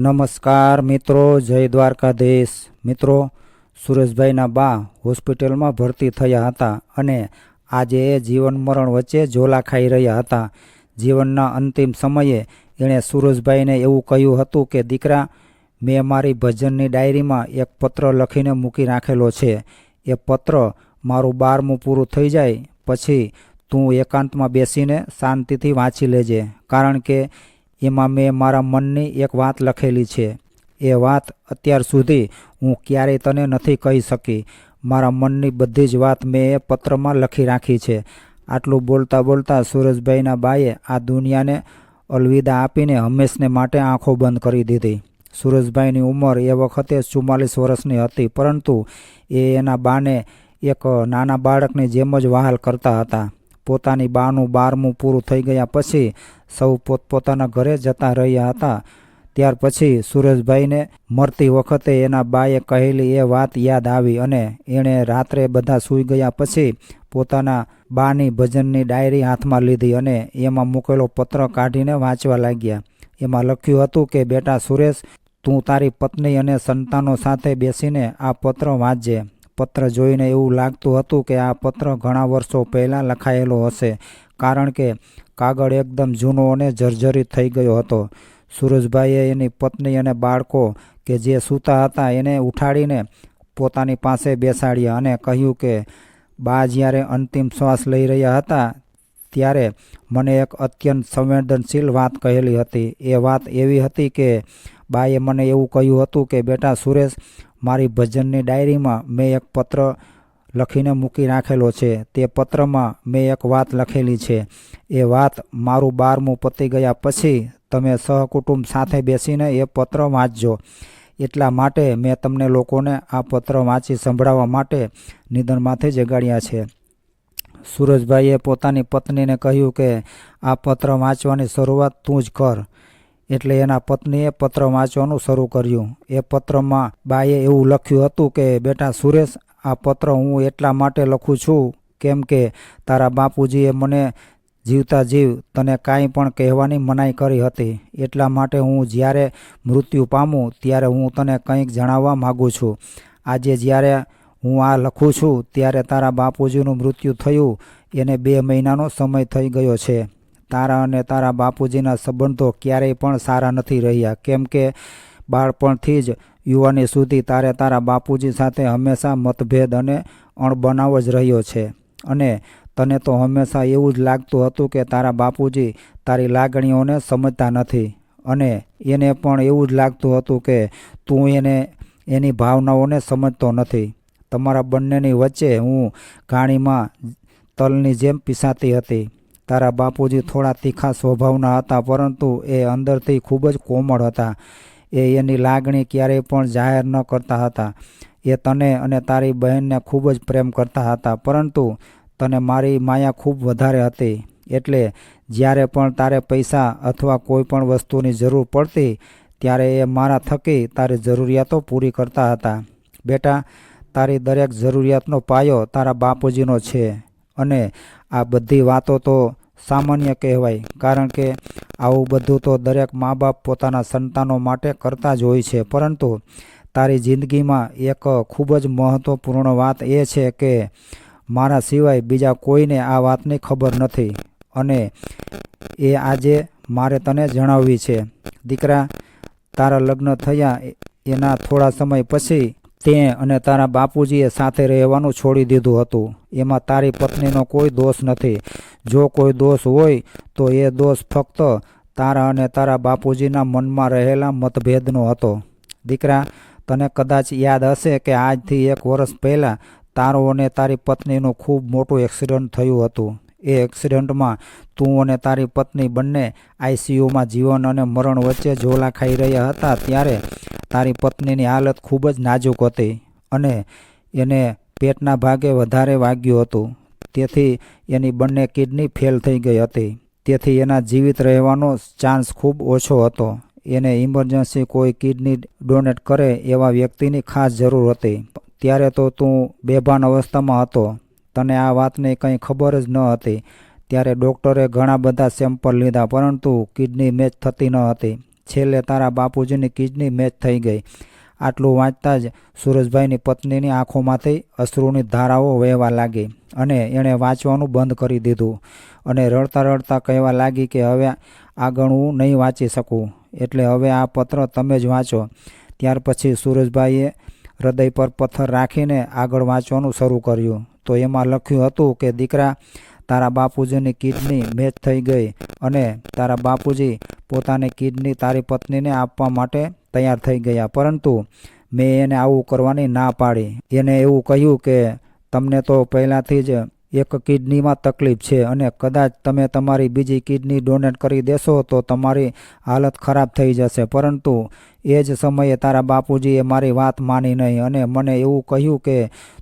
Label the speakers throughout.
Speaker 1: નમસ્કાર મિત્રો, જય દ્વારકાધીશ. મિત્રો, સુરેશભાઈના બા હોસ્પિટલમાં ભરતી થયા હતા અને આજે એ જીવન મરણ વચ્ચે ઝોલા ખાઈ રહ્યા હતા. જીવનના અંતિમ સમયે એણે સુરેશભાઈને એવું કહ્યું હતું કે, દીકરા, મેં મારી ભજનની ડાયરીમાં એક પત્ર લખીને મૂકી રાખેલો છે. એ પત્ર મારું બારમું પૂરું થઈ જાય પછી તું એકાંતમાં બેસીને શાંતિથી વાંચી લેજે. કારણ કે એમાં મેં મારા મનની એક વાત લખેલી છે. એ વાત અત્યાર સુધી હું ક્યારેય તને નથી કહી શકી. મારા મનની બધી જ વાત મેં એ પત્રમાં લખી રાખી છે. આટલું બોલતા બોલતા સુરજભાઈના બાએ આ દુનિયાને અલવિદા આપીને હંમેશને માટે આંખો બંધ કરી દીધી. સુરજભાઈની ઉંમર એ વખતે ચુમ્માલીસ વર્ષની હતી, પરંતુ એ એના બાને એક નાના બાળકની જેમ જ વહાલ કરતા હતા. પોતાની બાનું બારમું પૂરું થઈ ગયા પછી સૌ પોતપોતાના ઘરે જતા રહ્યા હતા. ત્યાર પછી સુરેશભાઈને મરતી વખતે એના બાએ કહેલી એ વાત યાદ આવી અને એણે રાત્રે બધા સૂઈ ગયા પછી પોતાના બાની ભજનની ડાયરી હાથમાં લીધી અને એમાં મૂકેલો પત્ર કાઢીને વાંચવા લાગ્યા. એમાં લખ્યું હતું કે, બેટા સુરેશ, તું તારી પત્ની અને સંતાનો સાથે બેસીને આ પત્ર વાંચજે. પત્ર જોઈને એવું લાગતું હતું કે આ પત્ર ઘણા વર્ષો પહેલાં લખાયેલો હશે, કારણ કે કાગળ એકદમ જૂનો અને જર્જરિત થઈ ગયો હતો. સુરજભાઈએ એની પત્ની અને બાળકો કે જે સૂતા હતા એને ઉઠાડીને પોતાની પાસે બેસાડ્યા અને કહ્યું કે, બા જ્યારે અંતિમ શ્વાસ લઈ રહ્યા હતા ત્યારે મને એક અત્યંત સંવેદનશીલ વાત કહેલી હતી. એ વાત એવી હતી કે બાએ મને એવું કહ્યું હતું કે, બેટા સુરેશ, મારી ભજનની ડાયરીમાં મેં એક પત્ર લખીને મૂકી રાખેલો છે. તે પત્રમાં મેં એક વાત લખેલી છે. એ વાત મારું બારમું પતી ગયા પછી તમે સહકુટુંબ સાથે બેસીને એ પત્ર વાંચજો. એટલા માટે મેં તમને લોકોને આ પત્ર વાંચી સંભળાવવા માટે નિધનમાંથી જગાડ્યા છે. સુરજભાઈએ પોતાની પત્નીને કહ્યું કે, આ પત્ર વાંચવાની શરૂઆત તું જ કર. એટલે એના પત્નીએ પત્ર વાંચવાનું શરૂ કર્યું. એ પત્રમાં બાએ એવું લખ્યું હતું કે, બેટા સુરેશ, આ પત્ર હું એટલા માટે લખું છું, કેમ કે તારા બાપુજીએ મને જીવતા જીવ તને કાંઈ પણ કહેવાની મનાઈ કરી હતી. એટલા માટે હું જ્યારે મૃત્યુ પામું ત્યારે હું તને કંઈક જણાવવા માગું છું. આજે જ્યારે હું આ લખું છું, ત્યારે તારા બાપુજીનું મૃત્યુ થયું, એને બે મહિનાનો સમય થઈ ગયો છે. તારા અને તારા બાપુજીના સંબંધો ક્યારેય પણ સારા નથી રહ્યા, કેમ કે બાળપણથી જ યુવાની સુધી તારે તારા બાપુજી સાથે હંમેશા મતભેદ અને અણબનાવ જ રહ્યો છે. અને તને તો હંમેશા એવું જ લાગતું હતું કે તારા બાપુજી તારી લાગણીઓને સમજતા નથી. અને એને પણ એવું જ લાગતું હતું કે તું એને, એની ભાવનાઓને સમજતો નથી. તમારા બંનેની વચ્ચે હું ઘાણીમાં તલની જેમ પીસાતી હતી. તારા બાપુજી થોડા તીખા સ્વભાવના હતા, પરંતુ એ અંદરથી ખૂબ જ કોમળ હતા. એ એની લાગણી ક્યારેય પણ જાહેર ન કરતા હતા. એ તને અને તારી બહેનને ખૂબ જ પ્રેમ કરતા હતા, પરંતુ તને મારી માયા ખૂબ વધારે હતી. એટલે જ્યારે પણ તારે પૈસા અથવા કોઈ પણ વસ્તુની જરૂર પડતી, ત્યારે એ મારા થકી તારી જરૂરિયાતો પૂરી કરતા હતા. બેટા તારી દરેક જરૂરિયાતનો પાયો તારા બાપુજીનો છે. અને આ બધી વાતો તો સામાન્ય કહેવાય, કારણ કે આવું બધું તો દરેક મા બાપ પોતાના સંતાનો માટે કરતા જ હોય છે. પરંતુ તારી જિંદગીમાં એક ખૂબ જ મહત્ત્વપૂર્ણ વાત એ છે કે મારા સિવાય બીજા કોઈને આ વાતની ખબર નથી. અને એ આજે મારે તને જણાવવી છે. દીકરા, તારા લગ્ન થયા એના થોડા સમય પછી તે અને તારા બાપુજીએ સાથે રહેવાનું છોડી દીધું હતું. એમાં તારી પત્નીનો કોઈ દોષ નથી. જો કોઈ દોષ હોય, તો એ દોષ ફક્ત તારા અને તારા બાપુજીના મનમાં રહેલા મતભેદનો હતો. દીકરા, તને કદાચ યાદ હશે કે આજથી એક વર્ષ પહેલાં તારો અને તારી પત્નીનું ખૂબ મોટું એક્સિડન્ટ થયું હતું. એ એક્સિડન્ટમાં તું અને તારી પત્ની બંને આઈસીયુમાં જીવન અને મરણ વચ્ચે ઝોલા ખાઈ રહ્યા હતા ત્યારે તારી પત્નીની હાલત ખૂબ જ નાજુક હતી અને એને પેટના ભાગે વધારે વાગ્યું હતું. તેથી એની બંને કિડની ફેલ થઈ ગઈ હતી. તેથી એના જીવિત રહેવાનો ચાન્સ ખૂબ ઓછો હતો. એને ઇમરજન્સી કોઈ કિડની ડોનેટ કરે એવા વ્યક્તિની ખાસ જરૂર હતી. ત્યારે તો તું બેભાન અવસ્થામાં હતો. તને આ વાતની કંઈ ખબર જ ન હતી. ત્યારે ડૉક્ટરે ઘણા બધા સેમ્પલ લીધા, પરંતુ કિડની મેચ થતી ન હતી. છેલ્લે તારા બાપુજીની કિડની મેચ થઈ ગઈ. આટલું વાંચતા જ સુરજભાઈની પત્નીની આંખોમાંથી અશ્રુની ધારાઓ વહેવા લાગી અને એણે વાંચવાનું બંધ કરી દીધું અને રડતા રડતા કહેવા લાગી કે હવે આગળ હું નહીં વાંચી શકું. એટલે હવે આ પત્ર તમે જ વાંચો. ત્યાર પછી સુરજભાઈએ હૃદય પર પથ્થર રાખીને આગળ વાંચવાનું શરૂ કર્યું. તો એમાં લખ્યું હતું કે, દીકરા તારા બાપુજીની કિડની મેચ થઈ ગઈ અને તારા બાપુજી પોતાની કિડની તારી પત્નીને આપવા માટે તૈયાર થઈ ગયા. પરંતુ મેં એને આવું કરવાની ના પાડી. એને એવું કહ્યું કે, તમને તો પહેલાંથી જ એક કિડનીમાં તકલીફ છે અને કદાચ તમે તમારી બીજી કિડની ડોનેટ કરી દેશો તો તમારી હાલત ખરાબ થઈ જશે. પરંતુ એ જ સમયે તારા બાપુજીએ મારી વાત માની નહીં અને મને એવું કહ્યું કે,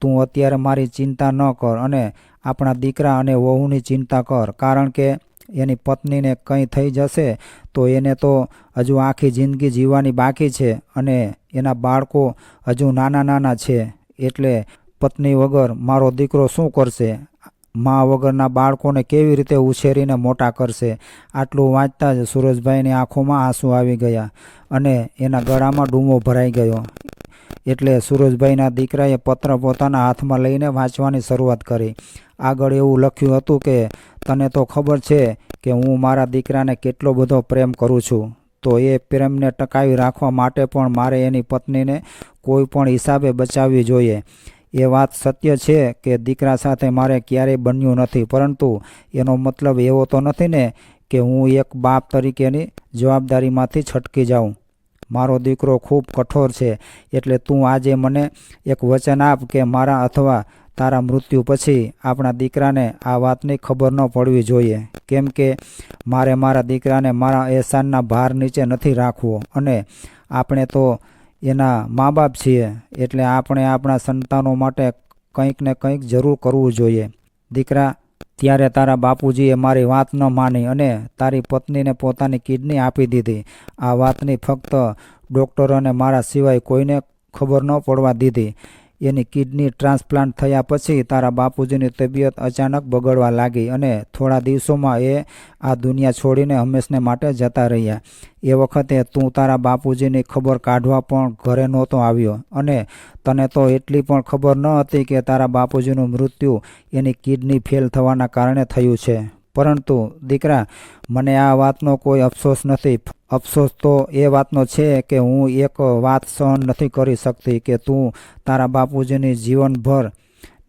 Speaker 1: તું અત્યારે મારી ચિંતા ન કર અને આપણા દીકરા અને વહુની ચિંતા કર. કારણ કે એની પત્નીને કંઈ થઈ જશે તો એને તો હજુ આખી જિંદગી જીવવાની બાકી છે અને એના બાળકો હજુ નાના નાના છે. એટલે પત્ની વગર મારો દીકરો શું કરશે? મા વગરના બાળકોને કેવી રીતે ઉછેરીને મોટા કરશે? આટલું વાંચતા જ સુરજભાઈની આંખોમાં આંસુ આવી ગયા અને એના ગળામાં ડૂમો ભરાઈ ગયો. એટલે સુરજભાઈના દીકરાએ પત્ર પોતાના હાથમાં લઈને વાંચવાની શરૂઆત કરી. આગળ એવું લખ્યું હતું કે, તને તો ખબર છે કે હું મારા દીકરાને કેટલો બધો પ્રેમ કરું છું. તો એ પ્રેમને ટકાવી રાખવા માટે પણ મારે એની પત્નીને કોઈ પણ હિસાબે બચાવવી જોઈએ. એ વાત સત્ય છે કે દીકરા સાથે મારે ક્યારેય બન્યું નથી. પરંતુ એનો મતલબ એવો તો નથી ને કે હું એક બાપ તરીકેની જવાબદારીમાંથી છટકી જાઉં. મારો દીકરો ખૂબ કઠોર છે, એટલે તું આજે મને એક વચન આપ કે મારા અથવા તારા મૃત્યુ પછી આપણા દીકરાને આ વાતની ખબર ન પડવી જોઈએ. કેમ કે મારે મારા દીકરાને મારા એહસાનના ભાર નીચે નથી રાખવો અને આપણે તો એના મા બાપ છીએ, એટલે આપણે આપણા સંતાનો માટે કંઈક ને કંઈક જરૂર કરવું જોઈએ. દીકરા ત્યારે તારા બાપુજીએ મારી વાત ન માની અને તારી પત્નીને પોતાની કિડની આપી દીધી. આ વાતની ફક્ત ડૉક્ટરોને મારા સિવાય કોઈને ખબર ન પડવા દીધી. એની કિડની ટ્રાન્સપ્લાન્ટ થયા પછી તારા બાપુજીની તબિયત અચાનક બગડવા લાગી અને થોડા દિવસોમાં એ આ દુનિયા છોડીને હંમેશને માટે જતા રહ્યા. એ વખતે તું તારા બાપુજીની ખબર કાઢવા પણ ઘરે નહોતો આવ્યો અને તને તો એટલી પણ ખબર ન હતી કે તારા બાપુજીનું મૃત્યુ એની કિડની ફેલ થવાના કારણે થયું છે. પરંતુ દીકરા, મને આ વાતનો કોઈ અફસોસ નથી. અફસોસ તો એ વાતનો છે કે હું એક વાત સહન નથી કરી શકતી કે તું તારા બાપુજીની જીવનભર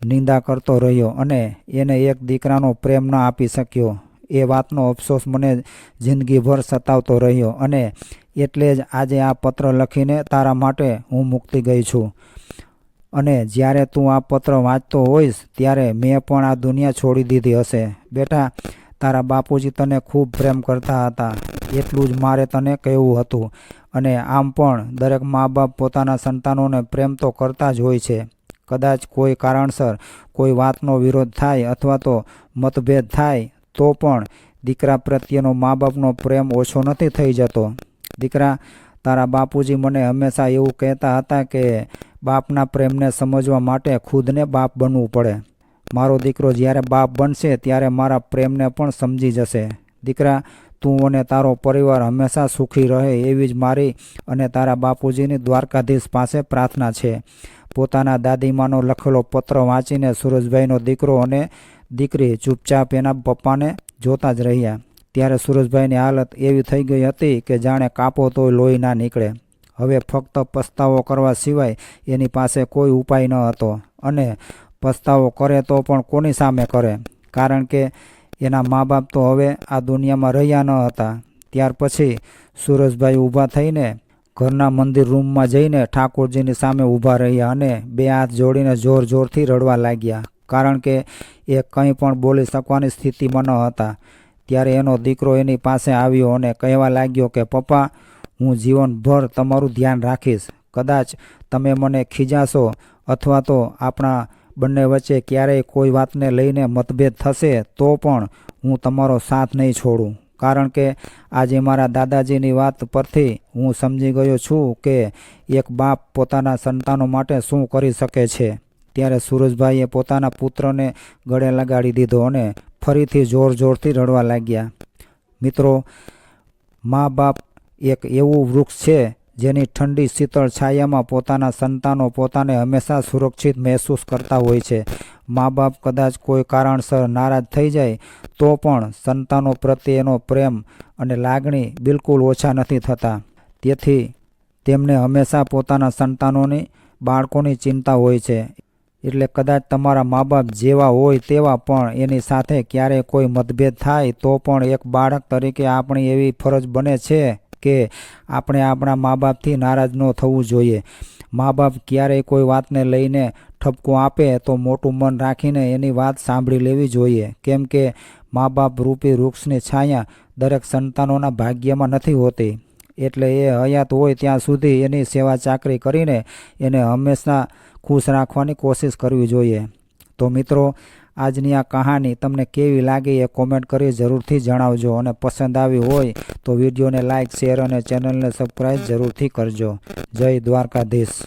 Speaker 1: નિંદા કરતો રહ્યો અને એને એક દીકરાનો પ્રેમ ન આપી શક્યો. એ વાતનો અફસોસ મને જિંદગીભર સતાવતો રહ્યો અને એટલે જ આજે આ પત્ર લખીને તારા માટે હું મુક્તિ ગઈ છું. અને જ્યારે તું આ પત્ર વાંચતો હોઈશ, ત્યારે મેં પણ આ દુનિયા છોડી દીધી હશે. બેટા તારા બાપુજી તને ખૂબ પ્રેમ કરતા હતા, એટલું જ મારે તને કહેવું હતું. અને આમ પણ દરેક મા બાપ પોતાના સંતાનોને પ્રેમ તો કરતા જ હોય છે. કદાચ કોઈ કારણસર કોઈ વાતનો વિરોધ થાય અથવા તો મતભેદ થાય, તો પણ દીકરા પ્રત્યેનો મા બાપનો પ્રેમ ઓછો નથી થઈ જતો. દીકરા, તારા બાપુજી મને હંમેશા એવું કહેતા હતા કે બાપના પ્રેમને સમજવા માટે ખુદને બાપ બનવું પડે. મારો દીકરો જ્યારે બાપ બનશે, ત્યારે મારા પ્રેમને પણ સમજી જશે. દીકરા, તું અને તારો પરિવાર હંમેશા સુખી રહે એવી જ મારી અને તારા બાપુજીની દ્વારકાધીશ પાસે પ્રાર્થના છે. પોતાના દાદીમાનો લખેલો પત્ર વાંચીને સુરજભાઈનો દીકરો અને દીકરી ચૂપચાપ એના પપ્પાને જોતા જ રહ્યા. ત્યારે સુરજભાઈની હાલત એવી થઈ ગઈ હતી કે જાણે કાપો તોય લોહી ના નીકળે. હવે ફક્ત પસ્તાવો કરવા સિવાય એની પાસે કોઈ ઉપાય ન હતો અને પસ્તાવો કરે તો પણ કોની સામે કરે? કારણ કે એના મા બાપ તો હવે આ દુનિયામાં રહ્યા ન હતા. ત્યાર પછી સુરજભાઈ ઊભા થઈને ઘરના મંદિર રૂમમાં જઈને ઠાકોરજીની સામે ઊભા રહ્યા અને બે હાથ જોડીને જોર જોરથી રડવા લાગ્યા. કારણ કે એ કંઈ પણ બોલી શકવાની સ્થિતિમાં ન હતા. ત્યારે એનો દીકરો એની પાસે આવ્યો અને કહેવા લાગ્યો કે, પપ્પા, હું જીવનભર તમારું ધ્યાન રાખીશ. કદાચ તમે મને ખીજાશો અથવા તો આપણા બંને વચ્ચે ક્યારેય કોઈ વાતને લઈને મતભેદ થશે તો પણ હું તમારો સાથ નહીં છોડું. કારણ કે આજે મારા દાદાજીની વાત પરથી હું સમજી ગયો છું કે એક બાપ પોતાના સંતાનો માટે શું કરી શકે છે. ત્યારે સુરજભાઈએ પોતાના પુત્રને ગળે લગાડી દીધો અને ફરીથી જોર જોરથી રડવા લાગ્યા. મિત્રો, મા બાપ એક એવું વૃક્ષ છે જેની ઠંડી શીતળ છાયામાં પોતાના સંતાનો પોતાને હંમેશા સુરક્ષિત મહેસૂસ કરતા હોય છે. મા બાપ કદાચ કોઈ કારણસર નારાજ થઈ જાય, તો પણ સંતાનો પ્રત્યેનો પ્રેમ અને લાગણી બિલકુલ ઓછા નથી થતા. તેથી તેમને હંમેશા પોતાના સંતાનોની, બાળકોની ચિંતા હોય છે. એટલે કદાચ તમારા મા બાપ જેવા હોય તેવા પણ એની સાથે ક્યારેય કોઈ મતભેદ થાય, તો પણ એક બાળક તરીકે આપણી એવી ફરજ બને છે. કે આપણે આપણા મા બાપથી નારાજ ન થવું જોઈએ. મા બાપ ક્યારેય કોઈ વાતને લઈને ઠપકો આપે તો મોટું મન રાખીને એની વાત સાંભળી લેવી જોઈએ. કેમ કે મા બાપ રૂપી વૃક્ષની છાયા દરેક સંતાનોના ભાગ્યમાં નથી હોતી. એટલે એ હયાત હોય ત્યાં સુધી એની સેવા ચાકરી કરીને એને હંમેશા ખુશ રાખવાની કોશિશ કરવી જોઈએ. તો મિત્રો આજની આ કહાની તમને કેવી લાગી એ કોમેન્ટ કરી જરૂરથી જણાવજો અને પસંદ આવી હોય તો વિડીયોને લાઇક શેર અને ચેનલને સબસ્ક્રાઈબ જરૂરથી કરજો. જય દ્વારકાધીશ.